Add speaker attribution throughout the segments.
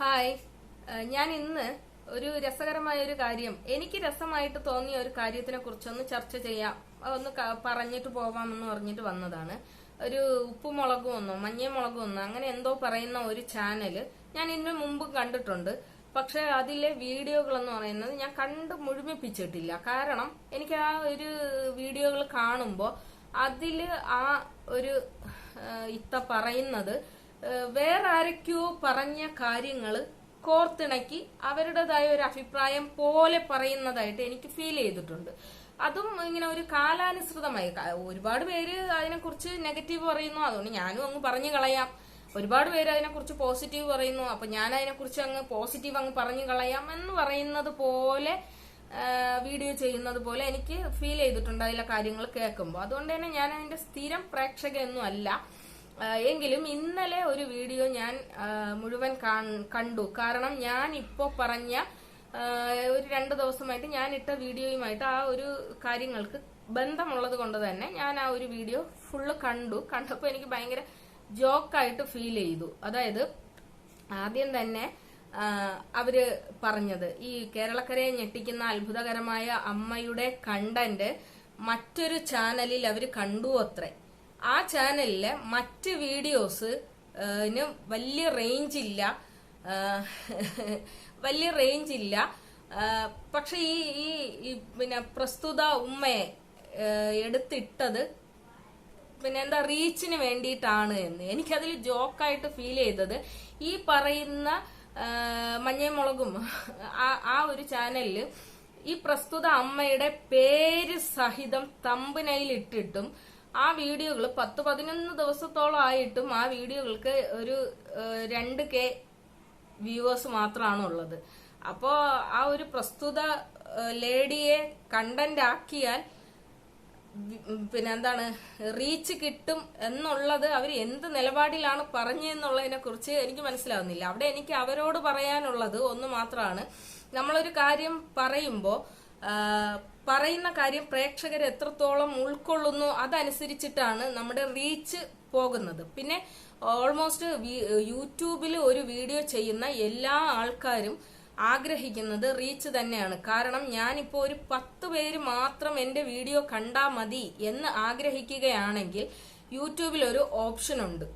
Speaker 1: Hi. ഞാൻ ഇന്ന് ഒരു രസകരമായ ഒരു കാര്യം. എനിക്ക് രസമായിട്ട് തോന്നിയ ഒരു കാര്യത്തിനെ കുറിച്ചൊന്ന് ചർച്ച ചെയ്യാം. ഒന്ന് പറഞ്ഞിട്ട് പോവാമെന്ന് പറഞ്ഞിട്ട് വന്നതാണ്. ഒരു ഉപ്പുമുളകും ഒന്നോ മഞ്ഞമുളകും ഒന്നോ അങ്ങനെ എന്തോ പറയുന്ന ഒരു ചാനൽ ഞാൻ ഇതിനു മുമ്പ് കണ്ടിട്ടുണ്ട്. പക്ഷെ അതിലെ വീഡിയോകൾ എന്ന് പറയുന്നത് ഞാൻ കണ്ട് മുഴുമിപ്പിച്ചിട്ടില്ല. കാരണം എനിക്ക് ആ ഒരു വീഡിയോകൾ കാണുമ്പോൾ അതിൽ ആ ഒരു ഇത്ത പറയുന്നത് വേറെ ആരൊക്കെയോ പറഞ്ഞ കാര്യങ്ങൾ കോർത്തിണക്കി അവരുടേതായ ഒരു അഭിപ്രായം പോലെ പറയുന്നതായിട്ട് എനിക്ക് ഫീൽ ചെയ്തിട്ടുണ്ട്. അതും ഇങ്ങനെ ഒരു കാലാനുസൃതമായി. ഒരുപാട് പേര് അതിനെക്കുറിച്ച് നെഗറ്റീവ് പറയുന്നു. അതുകൊണ്ട് ഞാനും അങ്ങ് പറഞ്ഞു കളയാം. ഒരുപാട് പേര് അതിനെക്കുറിച്ച് പോസിറ്റീവ് പറയുന്നു. അപ്പൊ ഞാൻ അതിനെക്കുറിച്ച് അങ്ങ് പോസിറ്റീവ് അങ്ങ് പറഞ്ഞു കളയാം എന്ന് പറയുന്നത് പോലെ വീഡിയോ ചെയ്യുന്നത് പോലെ എനിക്ക് ഫീൽ ചെയ്തിട്ടുണ്ട് അതിലെ കാര്യങ്ങൾ കേൾക്കുമ്പോൾ. അതുകൊണ്ട് തന്നെ ഞാൻ അതിന്റെ സ്ഥിരം പ്രേക്ഷകയൊന്നും അല്ല എങ്കിലും ഇന്നലെ ഒരു വീഡിയോ ഞാൻ മുഴുവൻ കണ്ടു. കാരണം ഞാൻ ഇപ്പോൾ പറഞ്ഞ ഒരു രണ്ട് ദിവസമായിട്ട് ഞാൻ ഇട്ട വീഡിയോയുമായിട്ട് ആ ഒരു കാര്യങ്ങൾക്ക് ബന്ധമുള്ളത് കൊണ്ട് തന്നെ ഞാൻ ആ ഒരു വീഡിയോ ഫുള്ള് കണ്ടു. കണ്ടപ്പോൾ എനിക്ക് ഭയങ്കര ജോക്കായിട്ട് ഫീൽ ചെയ്തു. അതായത് ആദ്യം തന്നെ അവർ പറഞ്ഞത് ഈ കേരളക്കരയെ ഞെട്ടിക്കുന്ന അത്ഭുതകരമായ അമ്മയുടെ കണ്ടന്റ് മറ്റൊരു ചാനലിൽ അവർ കണ്ടു അത്രേ. ആ ചാനലിലെ മറ്റ് വീഡിയോസ് വലിയ റേഞ്ച് ഇല്ല. വലിയ റേഞ്ച് ഇല്ല. പക്ഷെ ഈ ഈ പിന്നെ പ്രസ്തുത ഉമ്മയെ എടുത്തിട്ടത് പിന്നെ എന്താ റീച്ചിന് വേണ്ടിയിട്ടാണ് എന്ന്. എനിക്കതിൽ ജോക്കായിട്ട് ഫീൽ ചെയ്തത് ഈ പറയുന്ന മഞ്ഞമുളകും ആ ഒരു ചാനലിൽ ഈ പ്രസ്തുത അമ്മയുടെ പേര് സഹിതം തമ്പനയിൽ ഇട്ടിട്ടും ആ വീഡിയോകൾ പത്ത് പതിനൊന്ന് ദിവസത്തോളം ആയിട്ടും ആ വീഡിയോകൾക്ക് ഒരു രണ്ട് കെ വ്യൂവേഴ്സ് മാത്രമാണ് ഉള്ളത് അപ്പോ ആ ഒരു പ്രസ്തുത ലേഡിയെ കണ്ടന്റ് ആക്കിയാൽ പിന്നെ എന്താണ് റീച്ച് കിട്ടും എന്നുള്ളത് അവർ എന്ത് നിലപാടിലാണ് പറഞ്ഞതെന്നുള്ളതിനെ കുറിച്ച് എനിക്ക് മനസ്സിലാവുന്നില്ല. അവിടെ എനിക്ക് അവരോട് പറയാനുള്ളത് ഒന്ന് മാത്രമാണ് നമ്മളൊരു കാര്യം പറയുമ്പോൾ പറയുന്ന കാര്യം പ്രേക്ഷകർ എത്രത്തോളം ഉൾക്കൊള്ളുന്നു അതനുസരിച്ചിട്ടാണ് നമ്മുടെ റീച്ച് പോകുന്നത്. പിന്നെ ഓൾമോസ്റ്റ് യൂട്യൂബിൽ ഒരു വീഡിയോ ചെയ്യുന്ന എല്ലാ ആൾക്കാരും ആഗ്രഹിക്കുന്നത് റീച്ച് തന്നെയാണ്. കാരണം ഞാനിപ്പോൾ ഒരു പത്ത് പേര് മാത്രം എന്റെ വീഡിയോ കണ്ടാൽ മതി എന്ന് ആഗ്രഹിക്കുകയാണെങ്കിൽ യൂട്യൂബിൽ ഒരു ഓപ്ഷൻ ഉണ്ട്.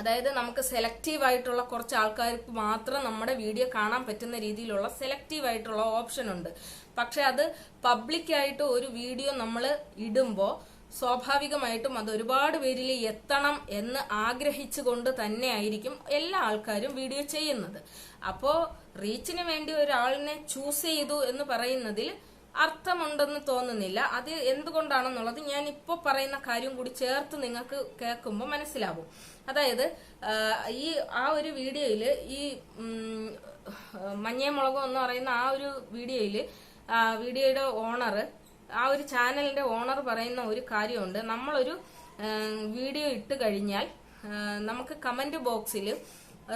Speaker 1: അതായത് നമുക്ക് സെലക്റ്റീവ് ആയിട്ടുള്ള കുറച്ച് ആൾക്കാർക്ക് മാത്രം നമ്മുടെ വീഡിയോ കാണാൻ പറ്റുന്ന രീതിയിലുള്ള സെലക്റ്റീവ് ആയിട്ടുള്ള ഓപ്ഷൻ ഉണ്ട്. പക്ഷെ അത് പബ്ലിക്കായിട്ട് ഒരു വീഡിയോ നമ്മൾ ഇടുമ്പോൾ സ്വാഭാവികമായിട്ടും അത് ഒരുപാട് പേരിൽ എത്തണം എന്ന് ആഗ്രഹിച്ചുകൊണ്ട് തന്നെ ആയിരിക്കും എല്ലാ ആൾക്കാരും വീഡിയോ ചെയ്യുന്നത്. അപ്പോൾ റീച്ചിന് വേണ്ടി ഒരാളിനെ ചൂസ് ചെയ്തു എന്ന് പറയുന്നതിൽ അർത്ഥമുണ്ടെന്ന് തോന്നുന്നില്ല. അത് എന്തുകൊണ്ടാണെന്നുള്ളത് ഞാൻ ഇപ്പോൾ പറയുന്ന കാര്യം കൂടി ചേർത്ത് നിങ്ങൾക്ക് കേൾക്കുമ്പോൾ മനസ്സിലാവും. അതായത് ഈ ആ ഒരു വീഡിയോയിൽ ഈ മഞ്ഞേ മുളകോ എന്ന് പറയുന്ന ആ ഒരു വീഡിയോയിൽ ആ, വീഡിയോയുടെ ഓണർ ആ ഒരു ചാനലിന്റെ ഓണർ പറയുന്ന ഒരു കാര്യമുണ്ട്. നമ്മളൊരു വീഡിയോ ഇട്ട് കഴിഞ്ഞാൽ നമുക്ക് കമന്റ് ബോക്സിൽ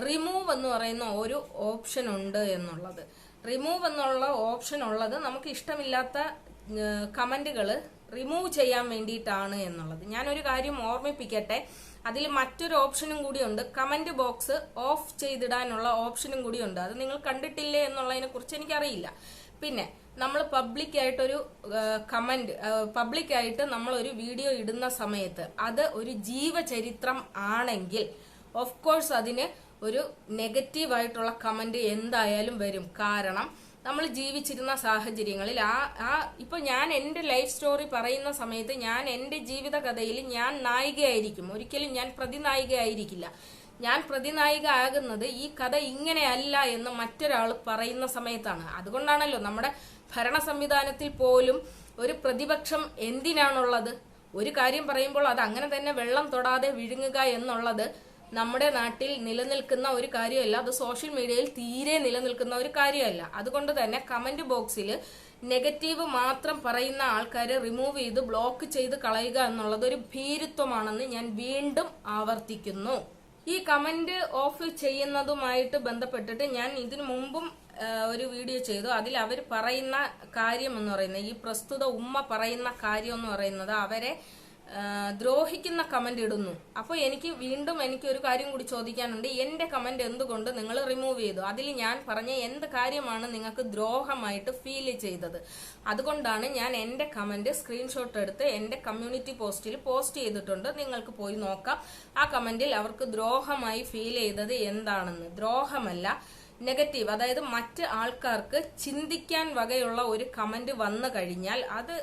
Speaker 1: റിമൂവ് എന്ന് പറയുന്ന ഒരു ഓപ്ഷൻ ഉണ്ട് എന്നുള്ളത്. റിമൂവ് എന്നുള്ള ഓപ്ഷൻ ഉള്ളത് നമുക്ക് ഇഷ്ടമില്ലാത്ത കമന്റുകൾ റിമൂവ് ചെയ്യാൻ വേണ്ടിയിട്ടാണ് എന്നുള്ളത്. ഞാനൊരു കാര്യം ഓർമ്മിപ്പിക്കട്ടെ. അതിൽ മറ്റൊരു ഓപ്ഷനും കൂടിയുണ്ട് കമന്റ് ബോക്സ് ഓഫ് ചെയ്തിടാനുള്ള ഓപ്ഷനും കൂടിയുണ്ട് അത് നിങ്ങൾ കണ്ടിട്ടില്ലേ എന്നുള്ളതിനെ കുറിച്ച് എനിക്കറിയില്ല. പിന്നെ നമ്മൾ പബ്ലിക് ആയിട്ടൊരു കമന്റ് പബ്ലിക് ആയിട്ട് നമ്മൾ ഒരു വീഡിയോ ഇടുന്ന സമയത്ത് അത് ഒരു ജീവചരിത്രം ആണെങ്കിൽ ഓഫ് കോഴ്സ് അതിന് ഒരു നെഗറ്റീവായിട്ടുള്ള കമന്റ് എന്തായാലും വരും. കാരണം നമ്മൾ ജീവിച്ചിരുന്ന സാഹചര്യങ്ങളിൽ ആ ആ ഇപ്പൊ ഞാൻ എന്റെ ലൈഫ് സ്റ്റോറി പറയുന്ന സമയത്ത് ഞാൻ എന്റെ ജീവിത കഥയിൽ ഞാൻ നായികയായിരിക്കും. ഒരിക്കലും ഞാൻ പ്രതിനായികയായിരിക്കില്ല. ഞാൻ പ്രതിനായിക ആകുന്നത് ഈ കഥ ഇങ്ങനെയല്ല എന്ന് മറ്റൊരാൾ പറയുന്ന സമയത്താണ്. അതുകൊണ്ടാണല്ലോ നമ്മുടെ ഭരണ സംവിധാനത്തിൽ പോലും ഒരു പ്രതിപക്ഷം എന്തിനാണുള്ളത്? ഒരു കാര്യം പറയുമ്പോൾ അത് അങ്ങനെ തന്നെ വെള്ളം തൊടാതെ വിഴുങ്ങുക എന്നുള്ളത് നമ്മുടെ നാട്ടിൽ നിലനിൽക്കുന്ന ഒരു കാര്യമല്ല. അത് സോഷ്യൽ മീഡിയയിൽ തീരെ നിലനിൽക്കുന്ന ഒരു കാര്യമല്ല. അതുകൊണ്ട് തന്നെ കമന്റ് ബോക്സിൽ നെഗറ്റീവ് മാത്രം പറയുന്ന ആൾക്കാരെ റിമൂവ് ചെയ്ത് ബ്ലോക്ക് ചെയ്ത് കളയുക എന്നുള്ളത് ഒരു ഭീരുത്വമാണെന്ന് ഞാൻ വീണ്ടും ആവർത്തിക്കുന്നു. ഈ കമന്റ് ഓഫ് ചെയ്യുന്നതുമായിട്ട് ബന്ധപ്പെട്ടിട്ട് ഞാൻ ഇതിനു മുമ്പും ഒരു വീഡിയോ ചെയ്തു. അതിൽ അവർ പറയുന്ന കാര്യം എന്ന് പറയുന്നത് ഈ പ്രസ്തുത ഉമ്മ പറയുന്ന കാര്യം എന്ന് പറയുന്നത് അവരെ ദ്രോഹിക്കുന്ന കമന്റ് ഇടുന്നു. അപ്പോൾ എനിക്ക് വീണ്ടും എനിക്ക് ഒരു കാര്യം കൂടി ചോദിക്കാനുണ്ട്. എന്റെ കമന്റ് എന്തുകൊണ്ട് നിങ്ങൾ റിമൂവ് ചെയ്തു? അതിൽ ഞാൻ പറഞ്ഞ എന്ത് കാര്യമാണ് നിങ്ങൾക്ക് ദ്രോഹമായിട്ട് ഫീൽ ചെയ്തത്? അതുകൊണ്ടാണ് ഞാൻ എന്റെ കമന്റ് സ്ക്രീൻഷോട്ട് എടുത്ത് എന്റെ കമ്മ്യൂണിറ്റി പോസ്റ്റിൽ പോസ്റ്റ് ചെയ്തിട്ടുണ്ട്. നിങ്ങൾക്ക് പോയി നോക്കാം. ആ കമന്റിൽ അവർക്ക് ദ്രോഹമായി ഫീൽ ചെയ്തത് എന്താണെന്ന്. ദ്രോഹമല്ല നെഗറ്റീവ് അതായത് മറ്റ് ആൾക്കാർക്ക് ചിന്തിക്കാൻ വകയുള്ള ഒരു കമന്റ് വന്നു കഴിഞ്ഞാൽ അത്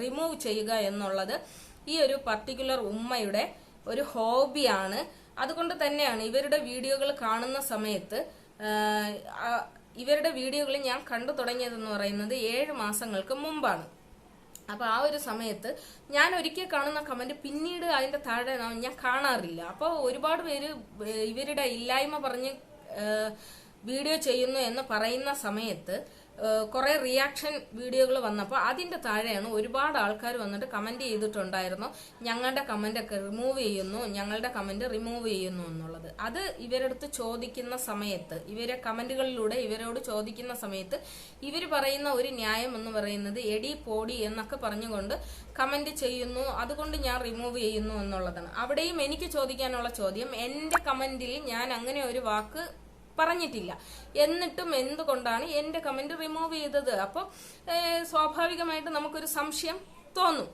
Speaker 1: റിമൂവ് ചെയ്യുക എന്നുള്ളത് ഈ ഒരു പർട്ടിക്കുലർ ഉമ്മയുടെ ഒരു ഹോബിയാണ് അതുകൊണ്ട് തന്നെയാണ് ഇവരുടെ വീഡിയോകൾ കാണുന്ന സമയത്ത് ഇവരുടെ വീഡിയോകൾ ഞാൻ കണ്ടു തുടങ്ങിയതെന്ന് പറയുന്നത് ഏഴ് മാസങ്ങൾക്ക് മുമ്പാണ്. അപ്പൊ ആ ഒരു സമയത്ത് ഞാൻ ഒരിക്കൽ കാണുന്ന കമന്റ് പിന്നീട് അതിന്റെ താഴെ ഞാൻ കാണാറില്ല. അപ്പോൾ ഒരുപാട് പേര് ഇവരുടെ ഇല്ലായ്മ പറഞ്ഞ് വീഡിയോ ചെയ്യുന്നു എന്ന് പറയുന്ന സമയത്ത് കുറെ റിയാക്ഷൻ വീഡിയോകൾ വന്നപ്പോൾ അതിന്റെ താഴെയാണ് ഒരുപാട് ആൾക്കാർ വന്നിട്ട് കമന്റ് ചെയ്തിട്ടുണ്ടായിരുന്നു. ഞങ്ങളുടെ കമന്റ് ഒക്കെ റിമൂവ് ചെയ്യുന്നു ഞങ്ങളുടെ കമന്റ് റിമൂവ് ചെയ്യുന്നു എന്നുള്ളത്. അത് ഇവരടുത്ത് ചോദിക്കുന്ന സമയത്ത് ഇവരെ കമന്റുകളിലൂടെ ഇവരോട് ചോദിക്കുന്ന സമയത്ത് ഇവർ പറയുന്ന ഒരു ന്യായം എന്ന് പറയുന്നത് എടി പോടി എന്നൊക്കെ പറഞ്ഞുകൊണ്ട് കമന്റ് ചെയ്യുന്നു. അതുകൊണ്ട് ഞാൻ റിമൂവ് ചെയ്യുന്നു എന്നുള്ളതാണ്. അവിടെയും എനിക്ക് ചോദിക്കാനുള്ള ചോദ്യം എന്റെ കമന്റിൽ ഞാൻ അങ്ങനെ ഒരു വാക്ക് പറഞ്ഞിട്ടില്ല. എന്നിട്ടും എന്തുകൊണ്ടാണ് എന്റെ കമന്റ് റിമൂവ് ചെയ്തത്? അപ്പോൾ സ്വാഭാവികമായിട്ട് നമുക്കൊരു സംശയം തോന്നും.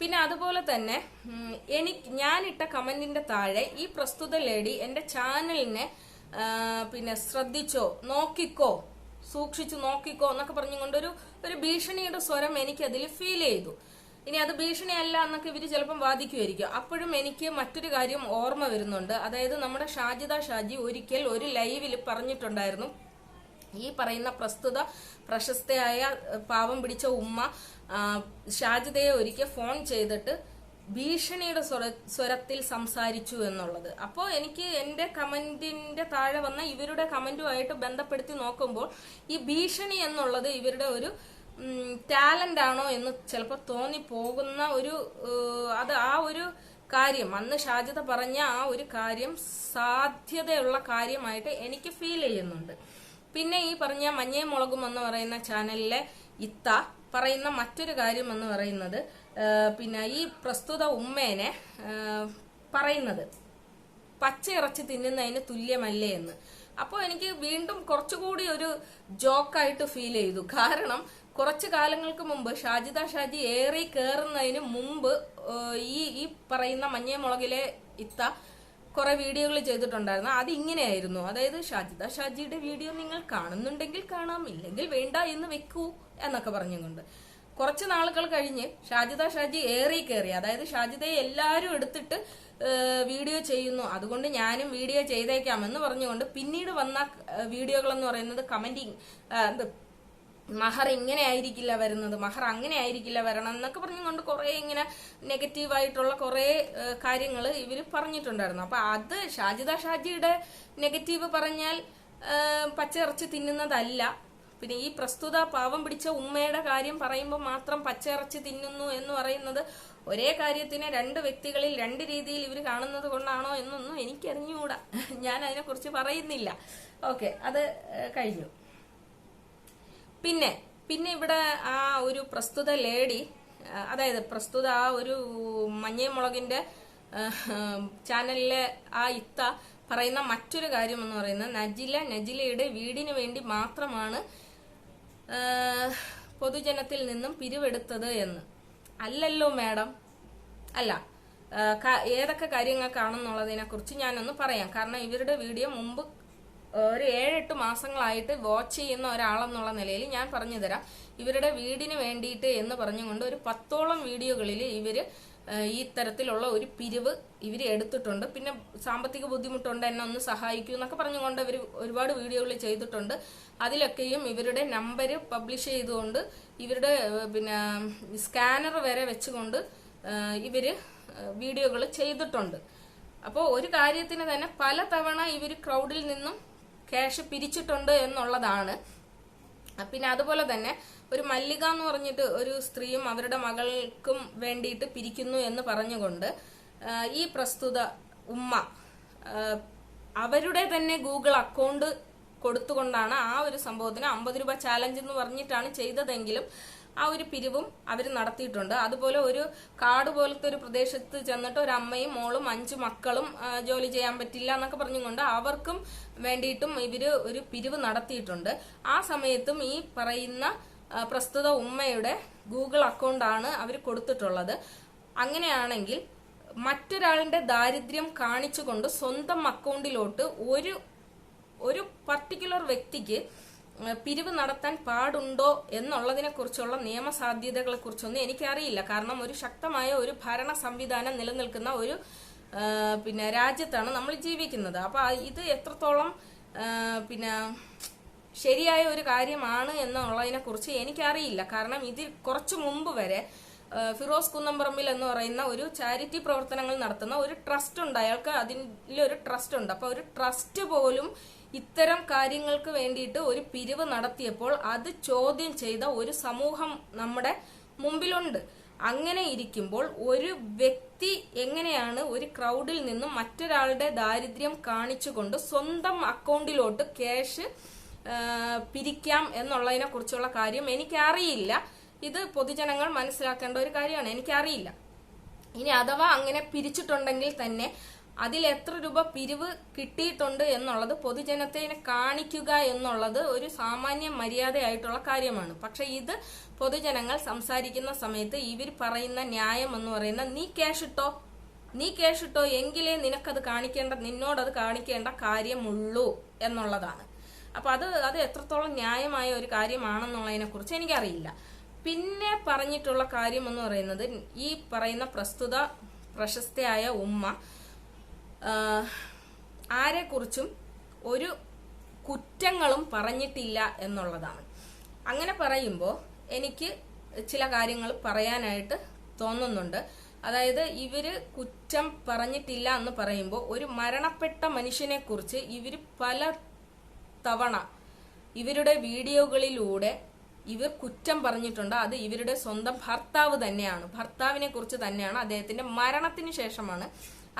Speaker 1: പിന്നെ അതുപോലെ തന്നെ എനിക്ക് ഞാനിട്ട കമന്റിന്റെ താഴെ ഈ പ്രസ്തുത ലേഡി എന്റെ ചാനലിനെ പിന്നെ ശ്രദ്ധിച്ചോ നോക്കിക്കോ സൂക്ഷിച്ചു നോക്കിക്കോ എന്നൊക്കെ പറഞ്ഞുകൊണ്ട് ഒരു ഭീഷണിയുടെ സ്വരം എനിക്ക് അതിൽ ഫീൽ ചെയ്തു. ഇനി അത് ഭീഷണിയല്ല എന്നൊക്കെ ഇവർ ചിലപ്പം വാദിക്കുമായിരിക്കും അപ്പോഴും എനിക്ക് മറ്റൊരു കാര്യം ഓർമ്മ വരുന്നുണ്ട്. അതായത് നമ്മുടെ ഷാജിദ ഷാജി ഒരിക്കൽ ഒരു ലൈവിൽ പറഞ്ഞിട്ടുണ്ടായിരുന്നു. ഈ പറയുന്ന പ്രസ്തുത പ്രശസ്തയായ പാവം പിടിച്ച ഉമ്മ ഷാജിദയെ ഒരിക്കൽ ഫോൺ ചെയ്തിട്ട് ഭീഷണിയുടെ സ്വര സ്വരത്തിൽ സംസാരിച്ചു എന്നുള്ളത്. അപ്പോൾ എനിക്ക് എന്റെ കമന്റിന്റെ താഴെ വന്ന ഇവരുടെ കമന്റുമായിട്ട് ബന്ധപ്പെടുത്തി നോക്കുമ്പോൾ ഈ ഭീഷണി എന്നുള്ളത് ഇവരുടെ ഒരു ടാലന്റ് ആണോ എന്ന് ചിലപ്പോൾ തോന്നി പോകുന്ന ഒരു അത് ആ ഒരു കാര്യം. അന്ന് ഷാജിത പറഞ്ഞ ആ ഒരു കാര്യം സാധ്യതയുള്ള കാര്യമായിട്ട് എനിക്ക് ഫീൽ ചെയ്യുന്നുണ്ട്. പിന്നെ ഈ പറഞ്ഞ മഞ്ഞേ മുളകും എന്ന് പറയുന്ന ചാനലിലെ ഇത്ത പറയുന്ന മറ്റൊരു കാര്യം എന്ന് പറയുന്നത് പിന്നെ ഈ പ്രസ്തുത ഉമ്മേനെ പറയുന്നത്. പച്ച ഇറച്ചി തിന്നുന്നതിന് തുല്യമല്ലേ എന്ന്. അപ്പോൾ എനിക്ക് വീണ്ടും കുറച്ചുകൂടി ഒരു ജോക്കായിട്ട് ഫീൽ ചെയ്തു. കാരണം കുറച്ചു കാലങ്ങൾക്ക് മുമ്പ് ഷാജിദ ഷാജി ഏറി കയറുന്നതിന് മുമ്പ് ഈ ഈ പറയുന്ന മഞ്ഞ മുളകിലെ ഇത്ത കുറെ വീഡിയോകൾ ചെയ്തിട്ടുണ്ടായിരുന്നു. അത് ഇങ്ങനെയായിരുന്നു. അതായത് ഷാജിദ ഷാജിയുടെ വീഡിയോ നിങ്ങൾ കാണുന്നുണ്ടെങ്കിൽ കാണാം ഇല്ലെങ്കിൽ വേണ്ട എന്ന് വെക്കൂ എന്നൊക്കെ പറഞ്ഞുകൊണ്ട്. കുറച്ച് നാളുകൾ കഴിഞ്ഞ് ഷാജിദ ഷാജി ഏറി കയറി അതായത് ഷാജിദയെ എല്ലാവരും എടുത്തിട്ട് വീഡിയോ ചെയ്യുന്നു. അതുകൊണ്ട് ഞാനും വീഡിയോ ചെയ്തേക്കാം എന്ന് പറഞ്ഞുകൊണ്ട് പിന്നീട് വന്ന വീഡിയോകൾ എന്ന് പറയുന്നത് കമന്റിങ് മഹർ ഇങ്ങനെ ആയിരിക്കില്ല വരുന്നത്? മഹർ അങ്ങനെ ആയിരിക്കില്ല വരണം എന്നൊക്കെ പറഞ്ഞുകൊണ്ട് കുറെ ഇങ്ങനെ നെഗറ്റീവ് ആയിട്ടുള്ള കുറെ കാര്യങ്ങൾ ഇവർ പറഞ്ഞിട്ടുണ്ടായിരുന്നു. അപ്പൊ അത് ഷാജിദ ഷാജിയുടെ നെഗറ്റീവ് പറഞ്ഞാൽ പച്ചയിറച്ചി തിന്നുന്നതല്ല. പിന്നെ ഈ പ്രസ്തുത പാവം പിടിച്ച ഉമ്മയുടെ കാര്യം പറയുമ്പോൾ മാത്രം പച്ച ഇറച്ചി തിന്നുന്നു എന്ന് പറയുന്നത് ഒരേ കാര്യത്തിനെ രണ്ട് വ്യക്തികളിൽ രണ്ട് രീതിയിൽ ഇവർ കാണുന്നത് കൊണ്ടാണോ എന്നൊന്നും എനിക്കറിഞ്ഞുകൂടാ. ഞാൻ അതിനെക്കുറിച്ച് പറയുന്നില്ല. ഓക്കെ അത് കഴിഞ്ഞു. പിന്നെ പിന്നെ ഇവിടെ ആ ഒരു പ്രസ്തുത ലേഡി അതായത് പ്രസ്തുത ആ ഒരു മഞ്ഞമുളകിന്റെ മുളകിന്റെ ചാനലിലെ ആ ഇത്ത പറയുന്ന മറ്റൊരു കാര്യം എന്ന് പറയുന്നത് നജില നജിലയുടെ വീടിന് വേണ്ടി മാത്രമാണ് പൊതുജനത്തിൽ നിന്നും പിരിവെടുത്തത് എന്ന്. അല്ലല്ലോ മാഡം. അല്ല ഏതൊക്കെ കാര്യങ്ങൾക്കാണെന്നുള്ളതിനെ കുറിച്ച് ഞാനൊന്ന് പറയാം. കാരണം ഇവരുടെ വീഡിയോ മുമ്പ് ഒരു ഏഴെട്ട് മാസങ്ങളായിട്ട് വാച്ച് ചെയ്യുന്ന ഒരാളെന്നുള്ള നിലയിൽ ഞാൻ പറഞ്ഞു തരാം ഇവരുടെ വീടിന് വേണ്ടിയിട്ട് എന്ന് പറഞ്ഞുകൊണ്ട് ഒരു പത്തോളം വീഡിയോകളിൽ ഇവർ ഈ തരത്തിലുള്ള ഒരു പിരിവ് ഇവർ എടുത്തിട്ടുണ്ട്. പിന്നെ സാമ്പത്തിക ബുദ്ധിമുട്ടുണ്ട് എന്നെ ഒന്ന് സഹായിക്കൂ എന്നൊക്കെ പറഞ്ഞുകൊണ്ട് ഇവർ ഒരുപാട് വീഡിയോകൾ ചെയ്തിട്ടുണ്ട്. അതിലൊക്കെയും ഇവരുടെ നമ്പർ പബ്ലിഷ് ചെയ്തുകൊണ്ട് ഇവരുടെ പിന്നെ സ്കാനർ വരെ വെച്ചുകൊണ്ട് ഇവർ വീഡിയോകൾ ചെയ്തിട്ടുണ്ട്. അപ്പോൾ ഒരു കാര്യത്തിന് തന്നെ പല തവണ ഇവർ ക്രൗഡിൽ നിന്നും ക്യാഷ് പിരിച്ചിട്ടുണ്ട് എന്നുള്ളതാണ്. പിന്നെ അതുപോലെ തന്നെ ഒരു മല്ലിക എന്ന് പറഞ്ഞിട്ട് ഒരു സ്ത്രീയും അവരുടെ മകൾക്കും വേണ്ടിയിട്ട് പിരിക്കുന്നു എന്ന് പറഞ്ഞുകൊണ്ട് ഈ പ്രസ്തുത ഉമ്മ അവരുടെ തന്നെ ഗൂഗിൾ അക്കൗണ്ട് കൊടുത്തുകൊണ്ടാണ് ആ ഒരു സംഭവത്തിന് അമ്പത് രൂപ ചാലഞ്ച് എന്ന് പറഞ്ഞിട്ടാണ് ചെയ്തതെങ്കിലും ആ ഒരു പിരിവും അവർ നടത്തിയിട്ടുണ്ട്. അതുപോലെ ഒരു കാട് പോലത്തെ ഒരു പ്രദേശത്ത് ചെന്നിട്ട് ഒരു അമ്മയും മോളും അഞ്ചു മക്കളും ജോലി ചെയ്യാൻ പറ്റില്ല എന്നൊക്കെ പറഞ്ഞുകൊണ്ട് അവർക്കും വേണ്ടിയിട്ടും ഇവർ ഒരു പിരിവ് നടത്തിയിട്ടുണ്ട്. ആ സമയത്തും ഈ പറയുന്ന പ്രസ്തുത ഉമ്മയുടെ ഗൂഗിൾ അക്കൗണ്ടാണ് അവർ കൊടുത്തിട്ടുള്ളത്. അങ്ങനെയാണെങ്കിൽ മറ്റൊരാളുടെ ദാരിദ്ര്യം കാണിച്ചുകൊണ്ട് സ്വന്തം അക്കൗണ്ടിലോട്ട് ഒരു ഒരു പർട്ടിക്കുലർ വ്യക്തിക്ക് പിരിവ് നടത്താൻ പാടുണ്ടോ എന്നുള്ളതിനെ കുറിച്ചുള്ള നിയമസാധ്യതകളെ കുറിച്ചൊന്നും എനിക്കറിയില്ല. കാരണം ഒരു ശക്തമായ ഒരു ഭരണ സംവിധാനം നിലനിൽക്കുന്ന ഒരു പിന്നെ രാജ്യത്താണ് നമ്മൾ ജീവിക്കുന്നത്. അപ്പൊ ഇത് എത്രത്തോളം പിന്നെ ശരിയായ ഒരു കാര്യമാണ് എന്നുള്ളതിനെ കുറിച്ച് എനിക്കറിയില്ല. കാരണം ഇതിൽ കുറച്ചു മുമ്പ് വരെ ഫിറോസ് കുന്നംപറമ്പിൽ എന്ന് പറയുന്ന ഒരു ചാരിറ്റി പ്രവർത്തനങ്ങൾ നടത്തുന്ന ഒരു ട്രസ്റ്റ് ഉണ്ട്. അയാൾക്ക് അതിലൊരു ട്രസ്റ്റ് ഉണ്ട്. അപ്പൊ ഒരു ട്രസ്റ്റ് പോലും ഇത്തരം കാര്യങ്ങൾക്ക് വേണ്ടിയിട്ട് ഒരു പിരിവ് നടത്തിയപ്പോൾ അത് ചോദ്യം ചെയ്ത ഒരു സമൂഹം നമ്മുടെ മുമ്പിലുണ്ട്. അങ്ങനെ ഇരിക്കുമ്പോൾ ഒരു വ്യക്തി എങ്ങനെയാണ് ഒരു ക്രൗഡിൽ നിന്നും മറ്റൊരാളുടെ ദാരിദ്ര്യം കാണിച്ചുകൊണ്ട് സ്വന്തം അക്കൗണ്ടിലോട്ട് ക്യാഷ് പിരിക്കാം എന്നുള്ളതിനെ കുറിച്ചുള്ള കാര്യം എനിക്കറിയില്ല. ഇത് പൊതുജനങ്ങൾ മനസ്സിലാക്കേണ്ട ഒരു കാര്യമാണ്. എനിക്കറിയില്ല. ഇനി അഥവാ അങ്ങനെ പിരിച്ചിട്ടുണ്ടെങ്കിൽ തന്നെ അതിൽ എത്ര രൂപ പിരിവ് കിട്ടിയിട്ടുണ്ട് എന്നുള്ളത് പൊതുജനത്തെ കാണിക്കുക എന്നുള്ളത് ഒരു സാമാന്യ മര്യാദയായിട്ടുള്ള കാര്യമാണ്. പക്ഷെ ഇത് പൊതുജനങ്ങൾ സംസാരിക്കുന്ന സമയത്ത് ഇവർ പറയുന്ന ന്യായം എന്ന് പറയുന്ന നീ ക്യാഷ് ഇട്ടോ? നീ ക്യാഷ് ഇട്ടോ? എങ്കിലേ നിനക്കത് കാണിക്കേണ്ട നിന്നോടത് കാണിക്കേണ്ട കാര്യമുള്ളൂ എന്നുള്ളതാണ്. അപ്പൊ അത് അത് എത്രത്തോളം ന്യായമായ ഒരു കാര്യമാണെന്നുള്ളതിനെ കുറിച്ച് എനിക്കറിയില്ല. പിന്നെ പറഞ്ഞിട്ടുള്ള കാര്യം എന്ന് പറയുന്നത് ഈ പറയുന്ന പ്രസ്തുത പ്രശസ്തയായ ഉമ്മ ആരെക്കുറിച്ചും ഒരു കുറ്റങ്ങളും പറഞ്ഞിട്ടില്ല എന്നുള്ളതാണ്. അങ്ങനെ പറയുമ്പോൾ എനിക്ക് ചില കാര്യങ്ങൾ പറയാനായിട്ട് തോന്നുന്നുണ്ട്. അതായത് ഇവർ കുറ്റം പറഞ്ഞിട്ടില്ല എന്ന് പറയുമ്പോൾ ഒരു മരണപ്പെട്ട മനുഷ്യനെ കുറിച്ച് ഇവർ പല തവണ ഇവരുടെ വീഡിയോകളിലൂടെ ഇവർ കുറ്റം പറഞ്ഞിട്ടുണ്ട്. അത് ഇവരുടെ സ്വന്തം ഭർത്താവ് തന്നെയാണ്. ഭർത്താവിനെ കുറിച്ച് തന്നെയാണ് അദ്ദേഹത്തിന്റെ മരണത്തിന് ശേഷമാണ്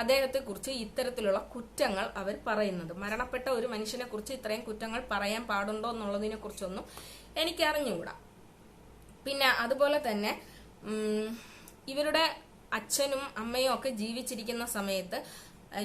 Speaker 1: അദ്ദേഹത്തെ കുറിച്ച് ഇത്തരത്തിലുള്ള കുറ്റങ്ങൾ അവർ പറയുന്നത്. മരണപ്പെട്ട ഒരു മനുഷ്യനെ കുറിച്ച് ഇത്രയും കുറ്റങ്ങൾ പറയാൻ പാടുണ്ടോ എന്നുള്ളതിനെ കുറിച്ചൊന്നും എനിക്ക് അറിഞ്ഞുകൂടാ പിന്നെ അതുപോലെ തന്നെ ഇവരുടെ അച്ഛനും അമ്മയും ഒക്കെ ജീവിച്ചിരിക്കുന്ന സമയത്ത്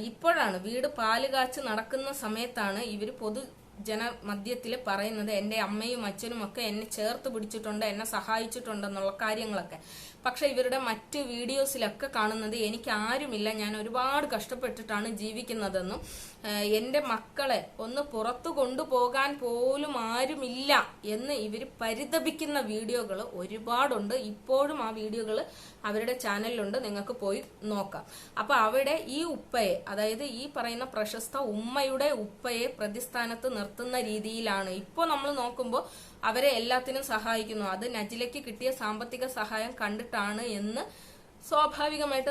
Speaker 1: ഇപ്പോഴാണ് വീട് പാൽ കാച്ച് നടക്കുന്ന സമയത്താണ് ഇവർ പൊതു ജന മധ്യത്തിൽ പറയുന്നത് എന്റെ അമ്മയും അച്ഛനും ഒക്കെ എന്നെ ചേർത്ത് പിടിച്ചിട്ടുണ്ട് എന്നെ സഹായിച്ചിട്ടുണ്ടെന്നുള്ള കാര്യങ്ങളൊക്കെ. പക്ഷെ ഇവരുടെ മറ്റ് വീഡിയോസിലൊക്കെ കാണുന്നത് എനിക്ക് ആരുമില്ല ഞാൻ ഒരുപാട് കഷ്ടപ്പെട്ടിട്ടാണ് ജീവിക്കുന്നതെന്നും എന്റെ മക്കളെ ഒന്ന് പുറത്തു കൊണ്ടുപോകാൻ പോലും ആരുമില്ല എന്ന് ഇവർ പരിതപിക്കുന്ന വീഡിയോകൾ ഒരുപാടുണ്ട്. ഇപ്പോഴും ആ വീഡിയോകൾ അവരുടെ ചാനലിലുണ്ട്. നിങ്ങൾക്ക് പോയി നോക്കാം. അപ്പൊ അവിടെ ഈ ഉപ്പയെ അതായത് ഈ പറയുന്ന പ്രശസ്ത ഉമ്മയുടെ ഉപ്പയെ പ്രതിസ്ഥാനത്ത് നിർത്തുന്ന രീതിയിലാണ്. ഇപ്പോൾ നമ്മൾ നോക്കുമ്പോൾ അവരെ എല്ലാത്തിനും സഹായിക്കുന്നു. അത് നജിലയ്ക്ക് കിട്ടിയ സാമ്പത്തിക സഹായം കണ്ടിട്ടാണ് എന്ന് സ്വാഭാവികമായിട്ട്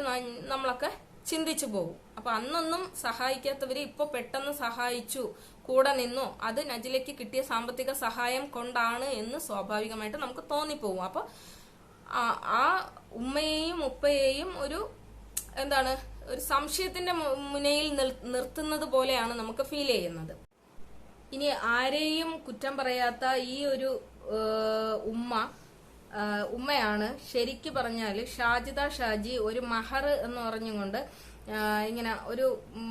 Speaker 1: നമ്മളൊക്കെ ചിന്തിച്ചു പോകും. അപ്പൊ അന്നൊന്നും സഹായിക്കാത്തവരെ ഇപ്പൊ പെട്ടെന്ന് സഹായിച്ചു കൂടെ നിന്നു. അത് നജിലയ്ക്ക് കിട്ടിയ സാമ്പത്തിക സഹായം കൊണ്ടാണ് എന്ന് സ്വാഭാവികമായിട്ട് നമുക്ക് തോന്നിപ്പോകും. അപ്പൊ ആ- ഉമ്മയെയും ഉപ്പയെയും ഒരു എന്താണ് ഒരു സംശയത്തിന്റെ മുനയിൽ നിർത്തുന്നത് പോലെയാണ് നമുക്ക് ഫീൽ ചെയ്യുന്നത്. ഇനി ആരെയും കുറ്റം പറയാത്ത ഈ ഒരു ഉമ്മ ഉമ്മയാണ് ശരിക്ക് പറഞ്ഞാൽ ഷാജിദ ഷാജി ഒരു മഹർ എന്ന് പറഞ്ഞുകൊണ്ട് ഇങ്ങനെ ഒരു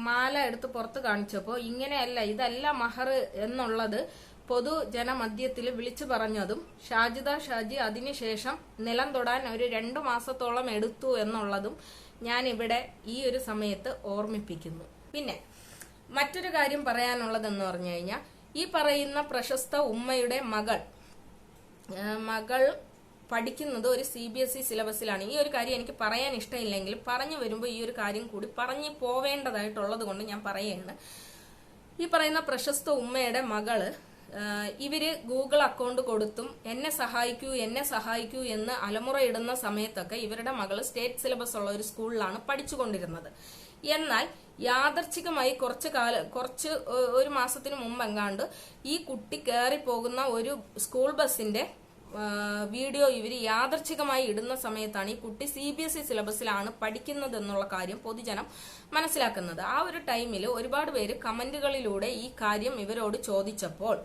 Speaker 1: മാല എടുത്ത് പുറത്ത് കാണിച്ചപ്പോൾ ഇങ്ങനെയല്ല ഇതല്ല മഹർ എന്നുള്ളത് പൊതുജനമധ്യത്തിൽ വിളിച്ചു പറഞ്ഞതും ഷാജിദ ഷാജി അതിനുശേഷം നിലം തൊടാൻ ഒരു രണ്ടു മാസത്തോളം എടുത്തു എന്നുള്ളതും ഞാൻ ഇവിടെ ഈ ഒരു സമയത്ത് ഓർമ്മിപ്പിക്കുന്നു. പിന്നെ മറ്റൊരു കാര്യം പറയാനുള്ളതെന്ന് പറഞ്ഞു കഴിഞ്ഞാൽ ഈ പറയുന്ന പ്രശസ്ത ഉമ്മയുടെ മകൾ മകൾ പഠിക്കുന്നത് ഒരു സി ബി എസ് ഇ സിലബസിലാണ്. ഈ ഒരു കാര്യം എനിക്ക് പറയാൻ ഇഷ്ടമില്ലെങ്കിൽ പറഞ്ഞു വരുമ്പോൾ ഈ ഒരു കാര്യം കൂടി പറഞ്ഞു പോവേണ്ടതായിട്ടുള്ളത് കൊണ്ട് ഞാൻ പറയുകയാണ്. ഈ പറയുന്ന പ്രശസ്ത ഉമ്മയുടെ മകൾ ഇവർ ഗൂഗിൾ അക്കൗണ്ട് കൊടുത്തും എന്നെ സഹായിക്കൂ എന്നെ സഹായിക്കൂ എന്ന് അലമുറയിടുന്ന സമയത്തൊക്കെ ഇവരുടെ മകൾ സ്റ്റേറ്റ് സിലബസ് ഉള്ള ഒരു സ്കൂളിലാണ് പഠിച്ചുകൊണ്ടിരുന്നത്. എന്നാൽ യാദർച്ഛികമായി കുറച്ച് കാല കുറച്ച് ഒരു മാസത്തിന് മുമ്പെങ്ങാണ്ട് ഈ കുട്ടി കയറി പോകുന്ന ഒരു സ്കൂൾ ബസ്സിന്റെ വീഡിയോ ഇവർ യാദർച്ഛികമായി ഇടുന്ന സമയത്താണ് ഈ കുട്ടി സി ബി എസ് ഇ സിലബസിലാണ് പഠിക്കുന്നത് എന്നുള്ള കാര്യം പൊതുജനം മനസ്സിലാക്കുന്നത്. ആ ഒരു ടൈമിൽ ഒരുപാട് പേര് കമന്റുകളിലൂടെ ഈ കാര്യം ഇവരോട് ചോദിച്ചപ്പോൾ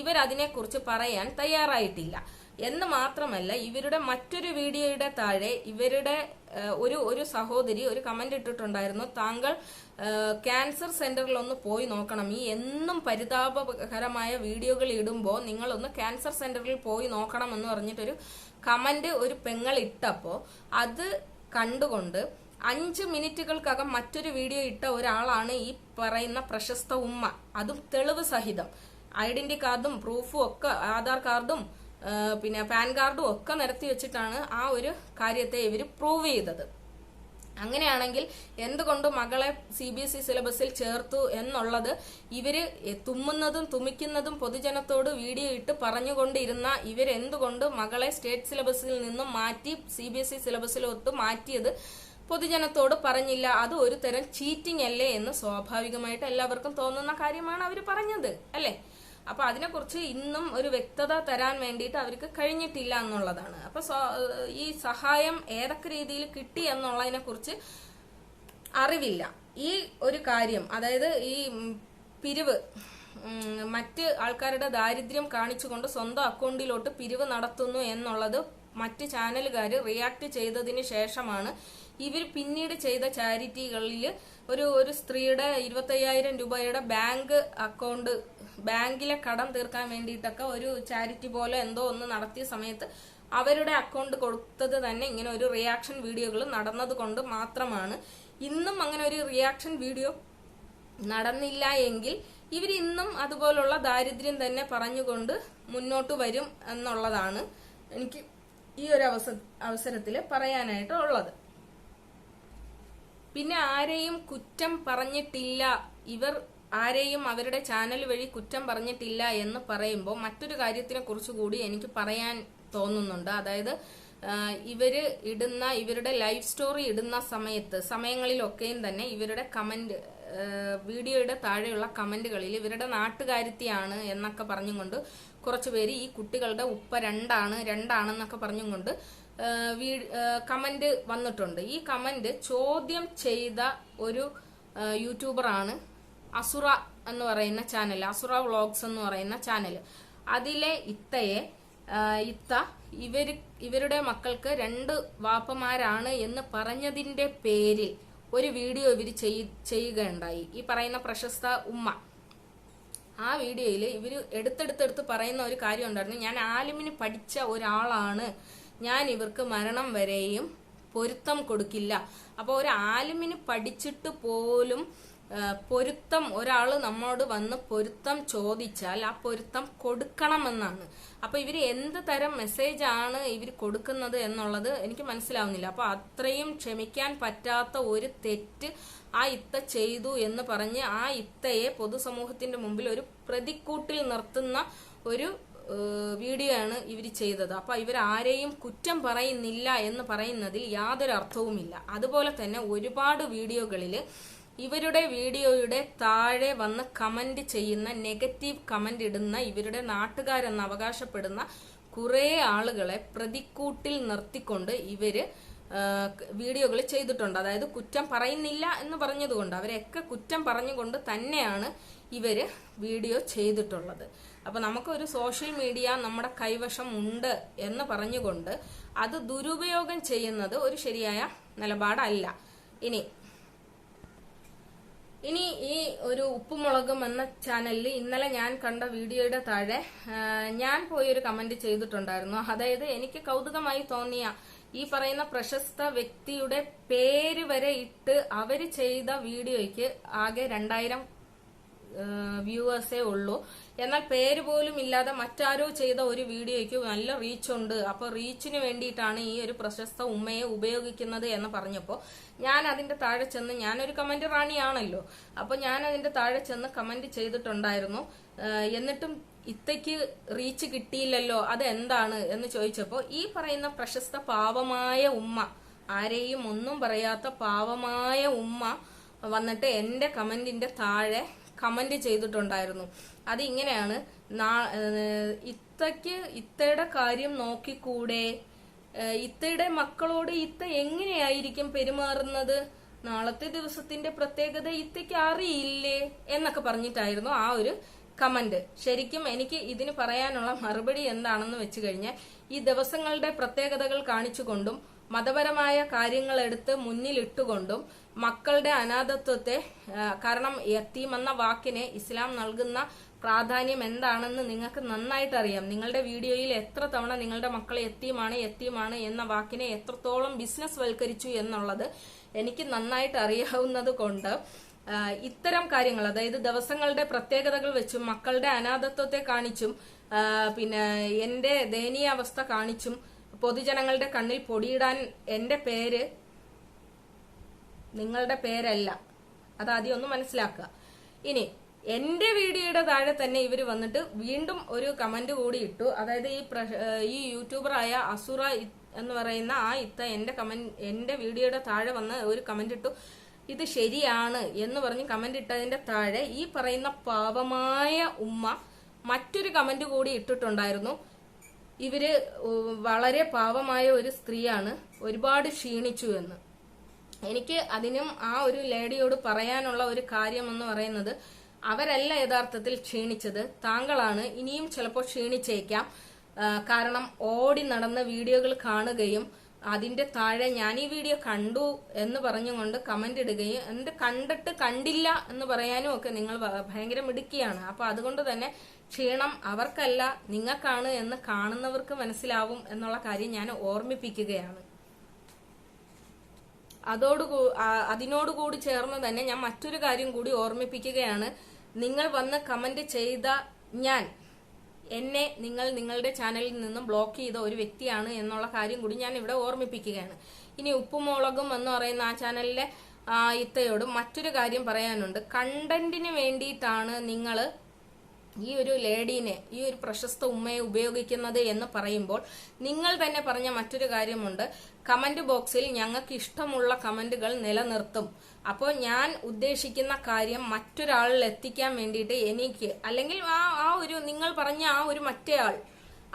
Speaker 1: ഇവരതിനെക്കുറിച്ച് പറയാൻ തയ്യാറായിട്ടില്ല. എന്ന് മാത്രമല്ല ഇവരുടെ മറ്റൊരു വീഡിയോയുടെ താഴെ ഇവരുടെ ഒരു ഒരു സഹോദരി ഒരു കമന്റ് ഇട്ടിട്ടുണ്ടായിരുന്നു താങ്കൾ ക്യാൻസർ സെന്ററിൽ ഒന്ന് പോയി നോക്കണം. ഈ എന്നും പരിതാപകരമായ വീഡിയോകൾ ഇടുമ്പോൾ നിങ്ങളൊന്ന് ക്യാൻസർ സെന്ററിൽ പോയി നോക്കണം എന്ന് പറഞ്ഞിട്ടൊരു കമന്റ് ഒരു പെങ്ങൾ ഇട്ടപ്പോൾ അത് കണ്ടുകൊണ്ട് അഞ്ച് മിനിറ്റുകൾക്കകം മറ്റൊരു വീഡിയോ ഇട്ട ഒരാളാണ് ഈ പറയുന്ന പ്രശസ്ത ഉമ്മ. അതും തെളിവ് സഹിതം. ഐഡന്റി കാർഡും പ്രൂഫും ഒക്കെ ആധാർ കാർഡും പിന്നെ പാൻ കാർഡും ഒക്കെ നിരത്തി വെച്ചിട്ടാണ് ആ ഒരു കാര്യത്തെ ഇവർ പ്രൂവ് ചെയ്തത്. അങ്ങനെയാണെങ്കിൽ എന്തുകൊണ്ട് മകളെ സി ബി എസ് ഇ സിലബസിൽ ചേർത്തു എന്നുള്ളത് ഇവർ തുമ്മുന്നതും തുമ്മിക്കുന്നതും പൊതുജനത്തോട് വീഡിയോ ഇട്ട് പറഞ്ഞുകൊണ്ടിരുന്ന ഇവരെന്തുകൊണ്ട് മകളെ സ്റ്റേറ്റ് സിലബസിൽ നിന്നും മാറ്റി സി ബി എസ് ഇ സിലബസിലോട്ട് മാറ്റിയത് പൊതുജനത്തോട് പറഞ്ഞില്ല? അത് ഒരു തരം ചീറ്റിംഗ് അല്ലേ എന്ന് സ്വാഭാവികമായിട്ട് എല്ലാവർക്കും തോന്നുന്ന കാര്യമാണ് അവർ പറഞ്ഞത് അല്ലേ? അപ്പൊ അതിനെക്കുറിച്ച് ഇന്നും ഒരു വ്യക്തത തരാൻ വേണ്ടിയിട്ട് അവർക്ക് കഴിഞ്ഞിട്ടില്ല എന്നുള്ളതാണ്. അപ്പൊ ഈ സഹായം ഏതൊക്കെ രീതിയിൽ കിട്ടി എന്നുള്ളതിനെ കുറിച്ച് അറിവില്ല. ഈ ഒരു കാര്യം അതായത് ഈ പിരിവ് മറ്റ് ആൾക്കാരുടെ ദാരിദ്ര്യം കാണിച്ചുകൊണ്ട് സ്വന്തം അക്കൗണ്ടിലോട്ട് പിരിവ് നടത്തുന്നു എന്നുള്ളത് മറ്റ് ചാനലുകാർ റിയാക്ട് ചെയ്തതിന് ശേഷമാണ് ഇവർ പിന്നീട് ചെയ്ത ചാരിറ്റികളിൽ ഒരു ഒരു സ്ത്രീയുടെ ഇരുപത്തയ്യായിരം രൂപയുടെ ബാങ്ക് അക്കൗണ്ട് ബാങ്കിലെ കടം തീർക്കാൻ വേണ്ടിയിട്ടൊക്കെ ഒരു ചാരിറ്റി പോലെ എന്തോ ഒന്ന് നടത്തിയ സമയത്ത് അവരുടെ അക്കൗണ്ട് കൊടുത്തത് തന്നെ ഇങ്ങനെ ഒരു റിയാക്ഷൻ വീഡിയോകൾ നടന്നത് കൊണ്ട് മാത്രമാണ്. ഇന്നും അങ്ങനെ ഒരു റിയാക്ഷൻ വീഡിയോ നടന്നില്ല എങ്കിൽ ഇവർ ഇന്നും അതുപോലുള്ള ദാരിദ്ര്യം തന്നെ പറഞ്ഞുകൊണ്ട് മുന്നോട്ട് വരും എന്നുള്ളതാണ് എനിക്ക് ഈ ഒരു അവസ അവസരത്തിൽ പറയാനായിട്ട് ഉള്ളത്. പിന്നെ ആരെയും കുറ്റം പറഞ്ഞിട്ടില്ല. ഇവർ ആരെയും അവരുടെ ചാനൽ വഴി കുറ്റം പറഞ്ഞിട്ടില്ല എന്ന് പറയുമ്പോൾ മറ്റൊരു കാര്യത്തിനെ കുറിച്ച് കൂടി എനിക്ക് പറയാൻ തോന്നുന്നുണ്ട്. അതായത് ഇവർ ഇടുന്ന ഇവരുടെ ലൈഫ് സ്റ്റോറി ഇടുന്ന സമയത്ത് സമയങ്ങളിലൊക്കെയും തന്നെ ഇവരുടെ കമന്റ് വീഡിയോയുടെ താഴെയുള്ള കമന്റുകളിൽ ഇവരുടെ നാട്ടുകാരുത്തിയാണ് എന്നൊക്കെ പറഞ്ഞുകൊണ്ട് കുറച്ചു പേര് ഈ കുട്ടികളുടെ ഉപ്പ രണ്ടാണ് രണ്ടാണെന്നൊക്കെ പറഞ്ഞുകൊണ്ട് കമന്റ് വന്നിട്ടുണ്ട്. ഈ കമന്റ് ചോദ്യം ചെയ്ത ഒരു യൂട്യൂബറാണ് അസുറ എന്ന് പറയുന്ന ചാനൽ അസുറ വ്ളോഗ്സ് എന്ന് പറയുന്ന ചാനൽ അതിലെ ഇത്തയെ ഇത്ത ഇവർ ഇവരുടെ മക്കൾക്ക് രണ്ട് വാപ്പമാരാണ് എന്ന് പറഞ്ഞതിന്റെ പേരിൽ ഒരു വീഡിയോ ഇവർ ചെയ്യുകയുണ്ടായി. ഈ പറയുന്ന പ്രശസ്ത ഉമ്മ. ആ വീഡിയോയിൽ ഇവർ എടുത്തെടുത്തെടുത്ത് പറയുന്ന ഒരു കാര്യം ഉണ്ടായിരുന്നു. ഞാൻ ആലിമിന് പഠിച്ച ഒരാളാണ്. ഞാൻ ഇവർക്ക് മരണം വരെയും പൊരുത്തം കൊടുക്കില്ല. അപ്പോൾ ഒരു ആലിമിന് പഠിച്ചിട്ട് പോലും പൊരുത്തം ഒരാൾ നമ്മോട് വന്ന് പൊരുത്തം ചോദിച്ചാൽ ആ പൊരുത്തം കൊടുക്കണമെന്നാണ്. അപ്പൊ ഇവർ എന്ത് തരം മെസ്സേജ് ആണ് ഇവർ കൊടുക്കുന്നത് എന്നുള്ളത് എനിക്ക് മനസ്സിലാവുന്നില്ല. അപ്പൊ അത്രയും ക്ഷമിക്കാൻ പറ്റാത്ത ഒരു തെറ്റ് ആ ഇത്ത ചെയ്തു എന്ന് പറഞ്ഞ് ആ ഇത്തയെ പൊതുസമൂഹത്തിന്റെ മുമ്പിൽ ഒരു പ്രതിക്കൂട്ടിൽ നിർത്തുന്ന ഒരു വീഡിയോ ആണ് ഇവർ ചെയ്തത്. അപ്പൊ ഇവർ ആരെയും കുറ്റം പറയുന്നില്ല എന്ന് പറയുന്നതിൽ യാതൊരു അർത്ഥവുമില്ല അതുപോലെ തന്നെ ഒരുപാട് വീഡിയോകളിൽ ഇവരുടെ വീഡിയോയുടെ താഴെ വന്ന് കമന്റ് ചെയ്യുന്ന നെഗറ്റീവ് കമന്റ് ഇടുന്ന ഇവരുടെ നാട്ടുകാരെന്ന് അവകാശപ്പെടുന്ന കുറെ ആളുകളെ പ്രതിക്കൂട്ടിൽ നിർത്തിക്കൊണ്ട് ഇവർ വീഡിയോകൾ ചെയ്തിട്ടുണ്ട്. അതായത് കുറ്റം പറയുന്നില്ല എന്ന് പറഞ്ഞതുകൊണ്ട് അവരെയൊക്കെ കുറ്റം പറഞ്ഞുകൊണ്ട് തന്നെയാണ് ഇവർ വീഡിയോ ചെയ്തിട്ടുള്ളത്. അപ്പൊ നമുക്കൊരു സോഷ്യൽ മീഡിയ നമ്മുടെ കൈവശം ഉണ്ട് എന്ന് പറഞ്ഞുകൊണ്ട് അത് ദുരുപയോഗം ചെയ്യുന്നത് ഒരു ശരിയായ നിലപാടല്ല. ഇനി ഇനി ഈ ഒരു ഉപ്പുമുളകും എന്ന ചാനലിൽ ഇന്നലെ ഞാൻ കണ്ട വീഡിയോയുടെ താഴെ ഞാൻ പോയി ഒരു കമന്റ് ചെയ്തിട്ടുണ്ടായിരുന്നു. അതായത് എനിക്ക് കൗതുകമായി തോന്നിയ ഈ പറയുന്ന പ്രശസ്ത വ്യക്തിയുടെ പേര് വരെ ഇട്ട് അവർ ചെയ്ത വീഡിയോയ്ക്ക് ആകെ രണ്ടായിരം വ്യൂവേഴ്സേ ഉള്ളൂ. എന്നാൽ പേര് പോലും ഇല്ലാതെ മറ്റാരോ ചെയ്ത ഒരു വീഡിയോയ്ക്ക് നല്ല റീച്ച് ഉണ്ട്. അപ്പൊ റീച്ചിന് വേണ്ടിയിട്ടാണ് ഈ ഒരു പ്രശസ്ത ഉമ്മയെ ഉപയോഗിക്കുന്നത് എന്ന് പറഞ്ഞപ്പോൾ ഞാൻ അതിന്റെ താഴെ ചെന്ന് ഞാനൊരു കമന്റ് റാണിയാണല്ലോ. അപ്പൊ ഞാൻ അതിന്റെ താഴെ ചെന്ന് കമന്റ് ചെയ്തിട്ടുണ്ടായിരുന്നു. എന്നിട്ടും ഇത്തയ്ക്ക് റീച്ച് കിട്ടിയില്ലല്ലോ അത് എന്താണ് എന്ന് ചോദിച്ചപ്പോ ഈ പറയുന്ന പ്രശസ്ത പാവമായ ഉമ്മ ആരെയും ഒന്നും പറയാത്ത പാവമായ ഉമ്മ വന്നിട്ട് എന്റെ കമന്റിന്റെ താഴെ കമന്റ് ചെയ്തിട്ടുണ്ടായിരുന്നു. അത് ഇങ്ങനെയാണ് ഇത്തയ്ക്ക് ഇത്തയുടെ കാര്യം നോക്കിക്കൂടെ? ഇത്തയുടെ മക്കളോട് ഇത്ത എങ്ങനെയായിരിക്കും പെരുമാറുന്നത്? നാളത്തെ ദിവസത്തിന്റെ പ്രത്യേകത ഇത്തയ്ക്ക് അറിയില്ലേ? എന്നൊക്കെ പറഞ്ഞിട്ടായിരുന്നു ആ ഒരു കമന്റ്. ശരിക്കും എനിക്ക് ഇതിന് പറയാനുള്ള മറുപടി എന്താണെന്ന് വെച്ച് കഴിഞ്ഞാൽ ഈ ദിവസങ്ങളുടെ പ്രത്യേകതകൾ കാണിച്ചുകൊണ്ടും മതപരമായ കാര്യങ്ങൾ എടുത്ത് മുന്നിലിട്ടുകൊണ്ടും മക്കളുടെ അനാഥത്വത്തെ കാരണം യത്തീം വാക്കിന് ഇസ്ലാം നൽകുന്ന പ്രാധാന്യം എന്താണെന്ന് നിങ്ങൾക്ക് നന്നായിട്ട് അറിയാം നിങ്ങളുടെ വീഡിയോയിൽ എത്ര തവണ നിങ്ങളുടെ മക്കൾ എത്തിയുമാണ് എത്തിയുമാണ് എന്ന വാക്കിനെ എത്രത്തോളം ബിസിനസ് വൽക്കരിച്ചു എന്നുള്ളത് എനിക്ക് നന്നായിട്ട് അറിയാവുന്നത് കൊണ്ട് ഇത്തരം കാര്യങ്ങൾ അതായത് ദിവസങ്ങളുടെ പ്രത്യേകതകൾ വെച്ചും മക്കളുടെ അനാഥത്വത്തെ കാണിച്ചും പിന്നെ എന്റെ ദയനീയാവസ്ഥ കാണിച്ചും പൊതുജനങ്ങളുടെ കണ്ണിൽ പൊടിയിടാൻ എന്റെ പേര് നിങ്ങളുടെ പേരല്ല. അതാദ്യം ഒന്ന് മനസ്സിലാക്കുക. ഇനി എന്റെ വീഡിയോയുടെ താഴെ തന്നെ ഇവർ വന്നിട്ട് വീണ്ടും ഒരു കമന്റ് കൂടി ഇട്ടു. അതായത് ഈ ഈ യൂട്യൂബറായ അസുറ എന്ന് പറയുന്ന ആ ഇത്ത എന്റെ കമന്റ് എന്റെ വീഡിയോയുടെ താഴെ വന്ന് ഒരു കമന്റ് ഇട്ടു. ഇത് ശരിയാണ് എന്ന് പറഞ്ഞ് കമന്റ് ഇട്ടതിന്റെ താഴെ ഈ പറയുന്ന പാവമായ ഉമ്മ മറ്റൊരു കമന്റ് കൂടി ഇട്ടിട്ടുണ്ടായിരുന്നു. ഇവർ വളരെ പാവമായ ഒരു സ്ത്രീയാണ്. ഒരുപാട് ക്ഷീണിച്ചു എന്ന്. എനിക്ക് അതിനും ആ ഒരു ലേഡിയോട് പറയാനുള്ള ഒരു കാര്യം എന്ന് പറയുന്നത് അവരല്ല യഥാർത്ഥത്തിൽ ക്ഷീണിച്ചത്. താങ്കളാണ് ഇനിയും ചിലപ്പോൾ ക്ഷീണിച്ചേക്കാം. കാരണം ഓടി നടന്ന വീഡിയോകൾ കാണുകയും അതിന്റെ താഴെ ഞാൻ ഈ വീഡിയോ കണ്ടു എന്ന് പറഞ്ഞുകൊണ്ട് കമന്റ് ഇടുകയും എന്നിട്ട് കണ്ടിട്ട് കണ്ടില്ല എന്ന് പറയാനും ഒക്കെ നിങ്ങൾ ഭയങ്കര മിടുക്കിയാണ്. അപ്പൊ അതുകൊണ്ട് തന്നെ ക്ഷീണം അവർക്കല്ല നിങ്ങൾക്കാണ് എന്ന് കാണുന്നവർക്ക് മനസ്സിലാവും എന്നുള്ള കാര്യം ഞാൻ ഓർമ്മിപ്പിക്കുകയാണ്. അതോട് അതിനോടുകൂടി ചേർന്ന് തന്നെ ഞാൻ മറ്റൊരു കാര്യം കൂടി ഓർമ്മിപ്പിക്കുകയാണ്. നിങ്ങൾ വന്ന് കമന്റ് ചെയ്ത ഞാൻ എന്നെ നിങ്ങൾ നിങ്ങളുടെ ചാനലിൽ നിന്നും ബ്ലോക്ക് ചെയ്ത ഒരു വ്യക്തിയാണ് എന്നുള്ള കാര്യം കൂടി ഞാൻ ഇവിടെ ഓർമ്മിപ്പിക്കുകയാണ്. ഇനി ഉപ്പുമുളകും എന്ന് പറയുന്ന ആ ചാനലിലെ ഇത്തയോട് മറ്റൊരു കാര്യം പറയാനുണ്ട്. കണ്ടന്റിന് വേണ്ടിയിട്ടാണ് നിങ്ങൾ ഈ ഒരു ലേഡീനെ ഈ ഒരു പ്രശസ്ത ഉമ്മയെ ഉപയോഗിക്കുന്നത് എന്ന് പറയുമ്പോൾ നിങ്ങൾ തന്നെ പറഞ്ഞ മറ്റൊരു കാര്യമുണ്ട്. കമന്റ് ബോക്സിൽ ഞങ്ങൾക്ക് ഇഷ്ടമുള്ള കമന്റുകൾ നിലനിർത്തും. അപ്പോൾ ഞാൻ ഉദ്ദേശിക്കുന്ന കാര്യം മറ്റൊരാളിൽ എത്തിക്കാൻ വേണ്ടിയിട്ട് എനിക്ക് അല്ലെങ്കിൽ ആ ആ ഒരു നിങ്ങൾ പറഞ്ഞ ആ ഒരു മറ്റേ ആൾ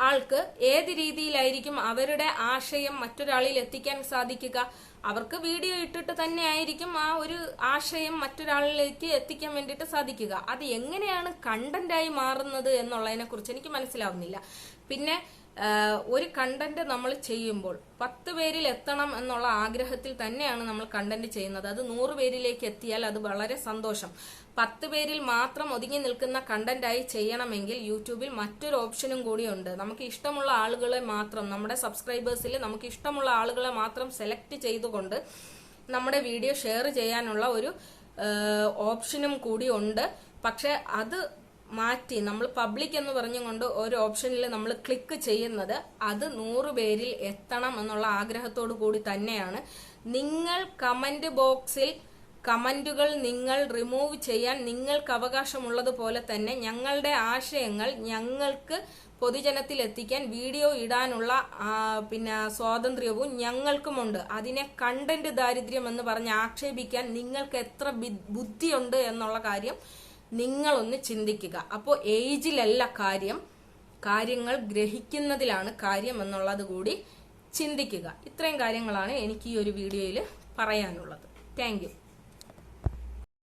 Speaker 1: ആൾക്ക് ഏത് രീതിയിലായിരിക്കും അവരുടെ ആശയം മറ്റൊരാളിൽ എത്തിക്കാൻ സാധിക്കുക? അവർക്ക് വീഡിയോ ഇട്ടിട്ട് തന്നെ ആയിരിക്കും ആ ഒരു ആശയം മറ്റൊരാളിലേക്ക് എത്തിക്കാൻ വേണ്ടിയിട്ട് സാധിക്കുക. അത് എങ്ങനെയാണ് കണ്ടന്റായി മാറുന്നത് എന്നുള്ളതിനെ കുറിച്ച് എനിക്ക് മനസ്സിലാവുന്നില്ല. പിന്നെ ഒരു കണ്ടന്റ് നമ്മൾ ചെയ്യുമ്പോൾ പത്ത് പേരിൽ എത്തണം എന്നുള്ള ആഗ്രഹത്തിൽ തന്നെയാണ് നമ്മൾ കണ്ടന്റ് ചെയ്യുന്നത്. അത് നൂറ് പേരിലേക്ക് എത്തിയാൽ അത് വളരെ സന്തോഷം. പത്ത് പേരിൽ മാത്രം ഒതുങ്ങി നിൽക്കുന്ന കണ്ടന്റായി ചെയ്യണമെങ്കിൽ യൂട്യൂബിൽ മറ്റൊരു ഓപ്ഷനും കൂടിയുണ്ട് നമുക്ക് ഇഷ്ടമുള്ള ആളുകളെ മാത്രം നമ്മുടെ സബ്സ്ക്രൈബേഴ്സിൽ നമുക്ക് ഇഷ്ടമുള്ള ആളുകളെ മാത്രം സെലക്ട് ചെയ്തുകൊണ്ട് നമ്മുടെ വീഡിയോ ഷെയർ ചെയ്യാനുള്ള ഒരു ഓപ്ഷനും കൂടി ഉണ്ട്. പക്ഷെ അത് മാറ്റി നമ്മൾ പബ്ലിക് എന്ന് പറഞ്ഞുകൊണ്ട് ഒരു ഓപ്ഷനിൽ നമ്മൾ ക്ലിക്ക് ചെയ്യുന്നത് അത് നൂറ് പേരിൽ എത്തണം എന്നുള്ള ആഗ്രഹത്തോടു കൂടി തന്നെയാണ്. നിങ്ങൾ കമന്റ് ബോക്സിൽ കമന്റുകൾ നിങ്ങൾ റിമൂവ് ചെയ്യാൻ നിങ്ങൾക്ക് അവകാശമുള്ളതുപോലെ തന്നെ ഞങ്ങളുടെ ആശയങ്ങൾ ഞങ്ങൾക്ക് പൊതുജനത്തിൽ എത്തിക്കാൻ വീഡിയോ ഇടാനുള്ള പിന്നെ സ്വാതന്ത്ര്യവും ഞങ്ങൾക്കുമുണ്ട്. അതിനെ കണ്ടന്റ് ദാരിദ്ര്യം എന്ന് പറഞ്ഞ് ആക്ഷേപിക്കാൻ നിങ്ങൾക്ക് എത്ര ബുദ്ധിയുണ്ട് എന്നുള്ള കാര്യം നിങ്ങളൊന്ന് ചിന്തിക്കുക. അപ്പോൾ ഏജിലല്ല കാര്യം. കാര്യങ്ങൾ ഗ്രഹിക്കുന്നതിലാണ് കാര്യം എന്നുള്ളത് കൂടി ചിന്തിക്കുക. ഇത്രയും കാര്യങ്ങളാണ് എനിക്ക് ഈ ഒരു വീഡിയോയിൽ പറയാനുള്ളത്. താങ്ക്